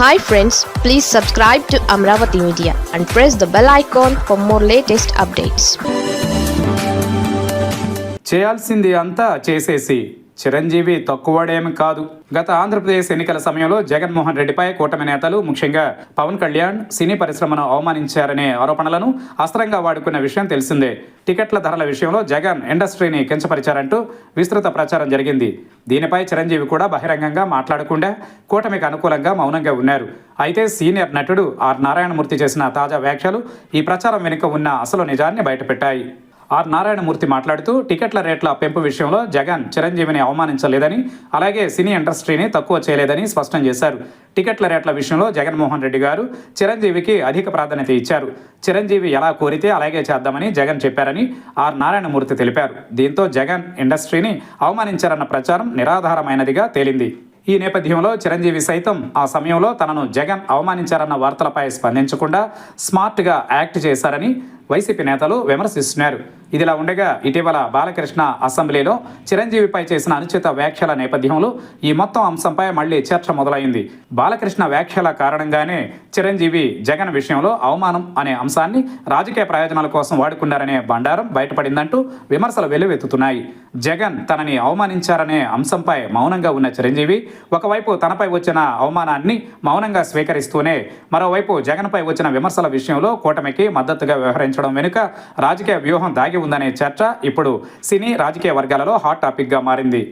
Hi friends please subscribe to Amaravati media and press the bell icon for more latest updates చేయాల్సింది అంతా చేసేసి. చిరంజీవి తక్కువడేమి కాదు. గత ఆంధ్రప్రదేశ్ ఎన్నికల సమయంలో జగన్మోహన్ రెడ్డిపై కూటమి నేతలు ముఖ్యంగా పవన్ కళ్యాణ్ సినీ పరిశ్రమను అవమానించారనే ఆరోపణలను అస్త్రంగా వాడుకున్న విషయం తెలిసిందే. టికెట్ల ధరల విషయంలో జగన్ ఇండస్ట్రీని కించపరిచారంటూ విస్తృత ప్రచారం జరిగింది. దీనిపై చిరంజీవి కూడా బహిరంగంగా మాట్లాడకుండా కూటమికి అనుకూలంగా మౌనంగా ఉన్నారు. అయితే సీనియర్ నటుడు ఆర్. నారాయణమూర్తి చేసిన తాజా వ్యాఖ్యలు ఈ ప్రచారం వెనుక ఉన్న అసలు నిజాన్ని బయటపెట్టాయి. ఆర్ నారాయణమూర్తి మాట్లాడుతూ టికెట్ల రేట్ల పెంపు విషయంలో జగన్ చిరంజీవిని అవమానించలేదని అలాగే సినీ ఇండస్ట్రీని తక్కువ చేయలేదని స్పష్టం చేశారు. టికెట్ల రేట్ల విషయంలో జగన్మోహన్ రెడ్డి గారు చిరంజీవికి అధిక ప్రాధాన్యత ఇచ్చారు. చిరంజీవి ఎలా కోరితే అలాగే చేద్దామని జగన్ చెప్పారని ఆర్ నారాయణమూర్తి తెలిపారు. దీంతో జగన్ ఇండస్ట్రీని అవమానించారన్న ప్రచారం నిరాధారమైనదిగా తేలింది. ఈ నేపథ్యంలో చిరంజీవి సైతం ఆ సమయంలో తనను జగన్ అవమానించారన్న వార్తలపై స్పందించకుండా స్మార్ట్గా యాక్ట్ చేశారని వైసీపీ నేతలు విమర్శిస్తున్నారు. ఇదిలా ఉండగా ఇటీవల బాలకృష్ణ అసెంబ్లీలో చిరంజీవిపై చేసిన అనుచిత వ్యాఖ్యల నేపథ్యంలో ఈ మొత్తం అంశంపై మళ్ళీ చర్చ మొదలైంది. బాలకృష్ణ వ్యాఖ్యల కారణంగానే చిరంజీవి జగన్ విషయంలో అవమానం అనే అంశాన్ని రాజకీయ ప్రయోజనాల కోసం వాడుకున్నారనే బండారం బయటపడిందంటూ విమర్శలు వెల్లువెత్తుతున్నాయి. జగన్ తనని అవమానించారనే అంశంపై మౌనంగా ఉన్న చిరంజీవి ఒకవైపు తనపై వచ్చిన అవమానాన్ని మౌనంగా స్వీకరిస్తూనే మరోవైపు జగన్పై వచ్చిన విమర్శల విషయంలో కూటమికి మద్దతుగా వ్యవహరించడం వెనుక రాజకీయ వ్యూహం దాగి ఉందనే చర్చ ఇప్పుడు సినీ రాజకీయ వర్గాలలో హాట్ టాపిక్గా మారింది.